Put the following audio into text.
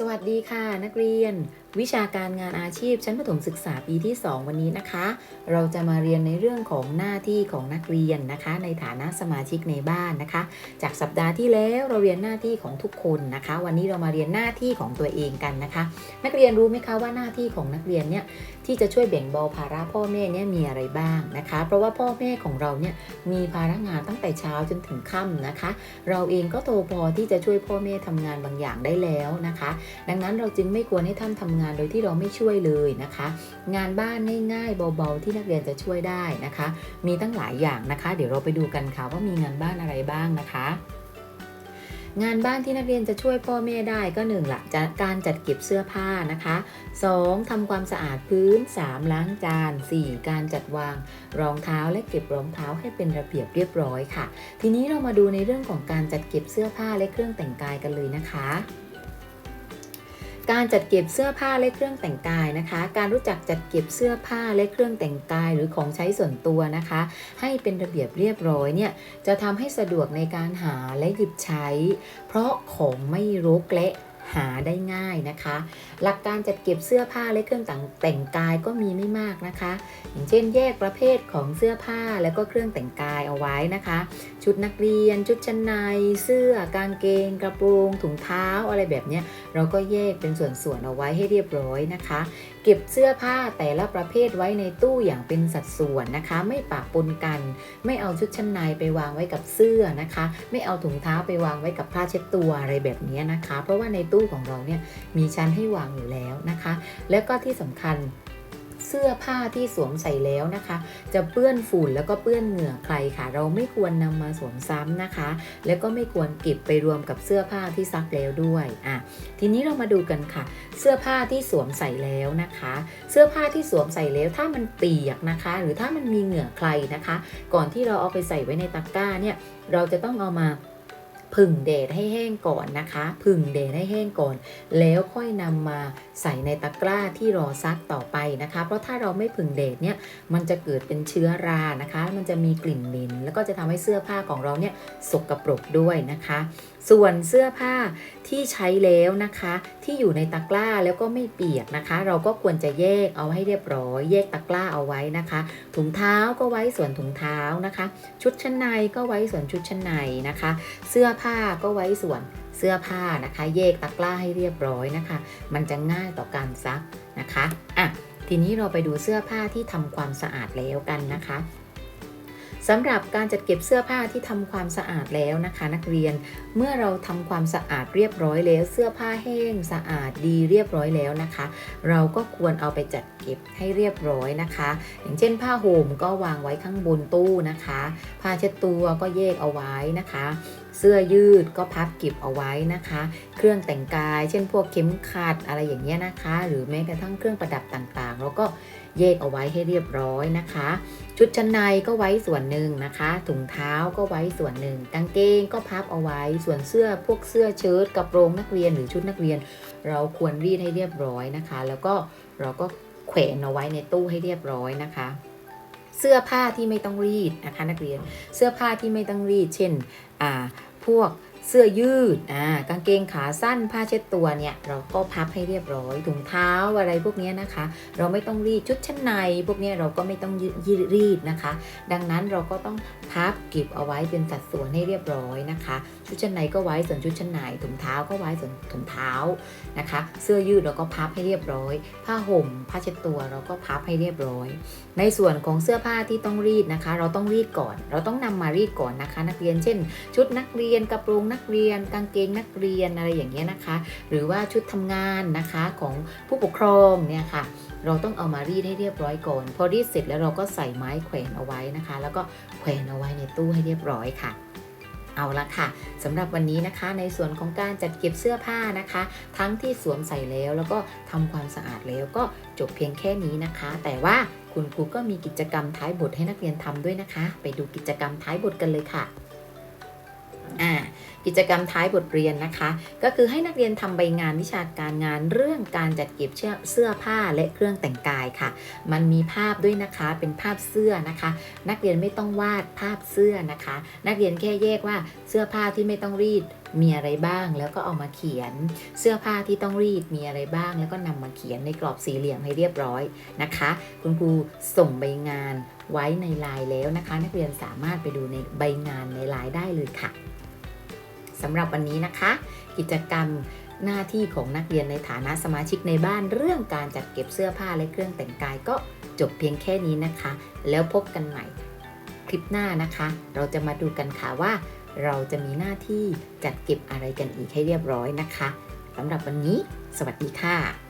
สวัสดีค่ะ นักเรียน วิชาการงานอาชีพชั้นประถมศึกษาปีที่ 2 วันนี้นะคะ เราจะมาเรียนในเรื่องของหน้าที่ของนักเรียนนะคะ ในฐานะสมาชิกในบ้านนะคะ จากสัปดาห์ที่แล้วเราเรียนหน้าที่ของทุกคนนะคะ วันนี้เรามาเรียนหน้าที่ของตัวเองกันนะคะ นักเรียนรู้ไหมคะว่าหน้าที่ของนักเรียนเนี่ยที่จะช่วยแบ่งเบาภาระพ่อแม่เนี่ยมีอะไรบ้างนะคะ เพราะว่าพ่อแม่ของเราเนี่ยมีภาระงานตั้งแต่เช้าจนถึงค่ำนะคะ เราเองก็โตพอที่จะช่วยพ่อแม่ทำงานบางอย่างได้แล้วนะคะดังนั้นเราจึงไม่ควรให้ท่านทำงานโดยที่เราไม่ช่วยเลยนะคะ งานบ้านง่ายๆเบาๆที่นักเรียนจะช่วยได้นะคะ มีตั้งหลายอย่างนะคะ เดี๋ยวเราไปดูกันค่ะว่ามีงานบ้านอะไรบ้างนะคะงานบ้านที่นักเรียนจะช่วยพ่อแม่ได้ก็หนึ่งละจะการจัดเก็บเสื้อผ้านะคะ 2. ทำความสะอาดพื้น 3. ล้างจาน 4. การจัดวางรองเท้าและเก็บรองเท้าให้เป็นระเบียบเรียบร้อยค่ะ ทีนี้เรามาดูในเรื่องของการจัดเก็บเสื้อผ้าและเครื่องแต่งกายกันเลยนะคะ การจัดเก็บเสื้อผ้าและเครื่องแต่งกายนะคะ การรู้จักจัดเก็บเสื้อผ้าและเครื่องแต่งกายหรือของใช้ส่วนตัวนะคะ ให้เป็นระเบียบเรียบร้อยเนี่ยจะทำให้สะดวกในการหาและหยิบใช้ เพราะของไม่รกและ หาได้ง่ายนะคะ หลักการจัดเก็บเสื้อผ้าและเครื่องแต่งแต่งกายก็มีไม่มากนะคะ อย่างเช่นแยกประเภทของเสื้อผ้าแล้วก็เครื่องแต่งกายเอาไว้นะคะ ชุดนักเรียน ชุดชั้นใน เสื้อกางเกง กระโปรงถุงเท้าอะไรแบบนี้เราก็แยกเป็นส่วนๆเอาไว้ให้เรียบร้อยนะคะ เก็บเสื้อผ้าแต่ละประเภทไว้ในตู้อย่างเป็นสัดส่วนนะคะ ไม่ปะปนกัน ไม่เอาชุดชั้นในไปวางไว้กับเสื้อนะคะ ไม่เอาถุงเท้าไปวางไว้กับผ้าเช็ดตัวอะไรแบบนี้นะคะ เพราะว่าในตู้ของเราเนี่ยมีชั้นให้วางอยู่แล้วนะคะ แล้วก็ที่สำคัญเสื้อผ้าที่สวมใส่แล้วนะคะ จะเปื้อนฝุ่นแล้วก็เปื้อนเหงื่อใครค่ะ เราไม่ควรนำมาสวมซ้ำนะคะ แล้วก็ไม่ควรเก็บไปรวมกับเสื้อผ้าที่ซักแล้วด้วยอะทีนี้เรามาดูกันค่ะ เสื้อผ้าที่สวมใส่แล้วนะคะ เสื้อผ้าที่สวมใส่แล้วถ้ามันเปียกนะคะ หรือถ้ามันมีเหงื่อใครนะคะ ก่อนที่เราเอาไปใส่ไว้ในตะกร้าเนี่ยเราจะต้องเอามา ผึ่งแดดให้แห้งก่อนนะคะผึ่งแดดให้แห้งก่อน แล้วค่อยนำมาใส่ในตะกร้าที่รอซักต่อไปนะคะ เพราะถ้าเราไม่ผึ่งแดดเนี่ยมันจะเกิดเป็นเชื้อรานะคะ มันจะมีกลิ่นเหม็นแล้วก็จะทำให้เสื้อผ้าของเราเนี่ยสกปรกด้วยนะคะ ส่วนเสื้อผ้าที่ใช้แล้วนะคะ ที่อยู่ในตะกร้าแล้วก็ไม่เปียกนะคะ เราก็ควรจะแยกเอาให้เรียบร้อย แยกตะกร้าเอาไว้นะคะ ถุงเท้าก็ไว้ส่วนถุงเท้านะคะ ชุดชั้นในก็ไว้ส่วนชุดชั้นในนะคะ เสื้อผ้าก็ไว้ส่วนเสื้อผ้านะคะ แยกตะกร้าให้เรียบร้อยนะคะ มันจะง่ายต่อการซักนะคะอะทีนี้เราไปดูเสื้อผ้าที่ทำความสะอาดแล้วกันนะคะสำหรับการจัดเก็บเสื้อผ้าที่ทำความสะอาดแล้วนะคะ นักเรียนเมื่อเราทำความสะอาดเรียบร้อยแล้ว เสื้อผ้าแห้งสะอาดดีเรียบร้อยแล้วนะคะ เราก็ควรเอาไปจัดเก็บให้เรียบร้อยนะคะ อย่างเช่น ผ้าห่มก็วางไว้ข้างบนตู้นะคะ ผ้าเช็ดตัวก็แยกเอาไว้นะคะ เสื้อยืดก็พับเก็บเอาไว้นะคะ เครื่องแต่งกาย เช่นพวกเข็มขัดอะไรอย่างเงี้ยนะคะ หรือแม้กระทั่งเครื่องประดับต่างๆเราก็แยกเอาไว้ให้เรียบร้อยนะคะ ชุดชั้นในก็ไว้ส่วนหนึ่งนะคะ ถุงเท้าก็ไว้ส่วนหนึ่งกางเกงก็พับเอาไว้ ส่วนเสื้อพวกเสื้อเชิ้ตกระโปรงนักเรียนหรือชุดนักเรียน เราควรรีดให้เรียบร้อยนะคะ แล้วก็เราก็แขวนเอาไว้ในตู้ให้เรียบร้อยนะคะ เสื้อผ้าที่ไม่ต้องรีดนะคะนักเรียน เสื้อผ้าที่ไม่ต้องรีด เช่นอ่าพวก เสื้อยืดอ่ากางเกงขาสั้นผ้าเช็ดตัวเนี่ยเราก็พับให้เรียบร้อยถุงเท้าอะไรพวกนี้นะคะ เราไม่ต้องรีดชุดชั้นใน พวกนี้เราก็ไม่ต้องยืดรีดนะคะ ดังนั้นเราก็ต้องพับเก็บเอาไว้เป็นสัดส่วนให้เรียบร้อยนะคะ ชุดชั้นในก็ไว้ส่วนชุดชั้นในถุงเท้าก็ไว้ส่วนถุงเท้านะคะ เสื้อยืดเราก็พับให้เรียบร้อย ผ้าห่มผ้าเช็ดตัวเราก็พับให้เรียบร้อย ในส่วนของเสื้อผ้าที่ต้องรีดนะคะ เราต้องรีดก่อน เราต้องนำมารีดก่อนนะคะ นักเรียนเช่น ชุดนักเรียนกระโปรงนักักเรียน กางเกงนักเรียนอะไรอย่างเงี้ยนะคะ หรือว่าชุดทำงานนะคะของผู้ปกครองเนี่ยค่ะเราต้องเอามารีดให้เรียบร้อยก่อน พอรีดเสร็จแล้วเราก็ใส่ไม้แขวนเอาไว้นะคะ แล้วก็แขวนเอาไว้ในตู้ให้เรียบร้อยค่ะเอาละค่ะสำหรับวันนี้นะคะในส่วนของการจัดเก็บเสื้อผ้านะคะ ทั้งที่สวมใส่แล้วแล้วก็ทำความสะอาดแล้วก็จบเพียงแค่นี้นะคะ แต่ว่าคุณครูก็มีกิจกรรมท้ายบทให้นักเรียนทำด้วยนะคะ ไปดูกิจกรรมท้ายบทกันเลยค่ะ กิจกรรมท้ายบทเรียนนะคะ ก็คือให้นักเรียนทำใบงานวิชาการงานเรื่องการจัดเก็บเสื้อผ้าและเครื่องแต่งกายค่ะ มันมีภาพด้วยนะคะเป็นภาพเสื้อนะคะ นักเรียนไม่ต้องวาดภาพเสื้อนะคะ นักเรียนแค่แยกว่าเสื้อผ้าที่ไม่ต้องรีดมีอะไรบ้างแล้วก็เอามาเขียน เสื้อผ้าที่ต้องรีดมีอะไรบ้าง แล้วก็นำมาเขียนในกรอบสี่เหลี่ยมให้เรียบร้อยนะคะ คุณครูส่งใบงานไว้ในไลน์แล้วนะคะ นักเรียนสามารถไปดูในใบงานในไลน์ได้เลยค่ะ สำหรับวันนี้นะคะ กิจกรรมหน้าที่ของนักเรียนในฐานะสมาชิกในบ้านเรื่องการจัดเก็บเสื้อผ้าและเครื่องแต่งกายก็จบเพียงแค่นี้นะคะ แล้วพบกันใหม่คลิปหน้านะคะ เราจะมาดูกันค่ะว่า เราจะมีหน้าที่จัดเก็บอะไรกันอีกให้เรียบร้อยนะคะสำหรับวันนี้ สวัสดีค่ะ